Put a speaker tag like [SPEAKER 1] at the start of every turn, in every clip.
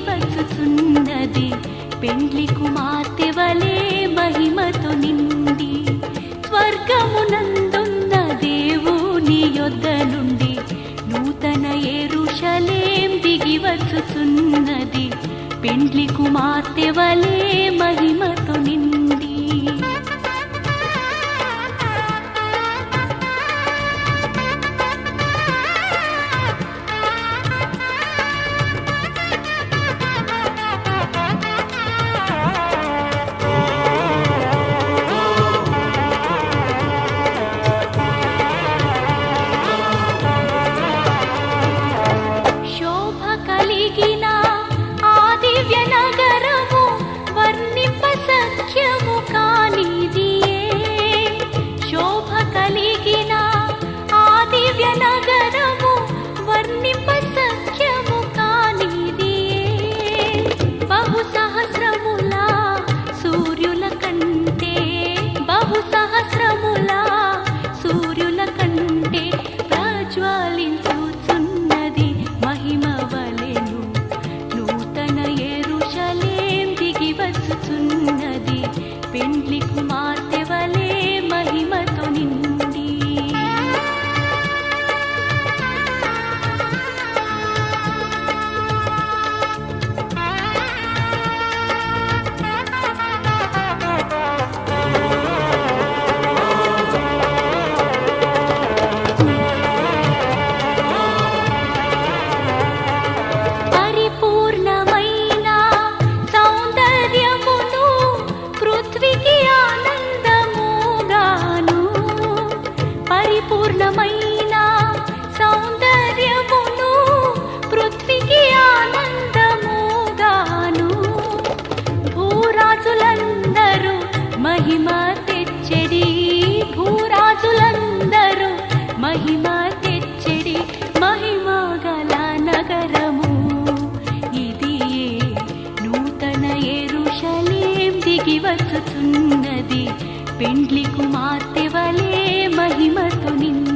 [SPEAKER 1] పైకి పెండ్లి కుమార్తె వలే మహిమతో నిండి స్వర్గమునందున్న దేవుని యొద్ద నుండి నూతన ఏరుషలేం దిగి పెండ్లి కుమార్తె వలే మహిమతో నిండి నగరము. నూతన దిగి వచ్చుచున్నది పెండ్లి కుమార్తె వలే మహిమతు నిన్ను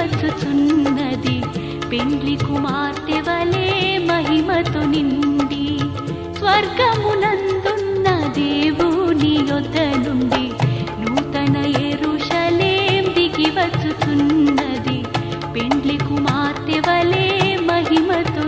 [SPEAKER 1] వసుచున్నది పెండ్లి కుమార్తె వలే మహిమతో నిండి స్వర్గమునందున్న దేవుని యొద్ద నుండి నూతన ఎరుషలేం దిగి వచుచున్నది పెండ్లి కుమార్తె వలే మహిమతో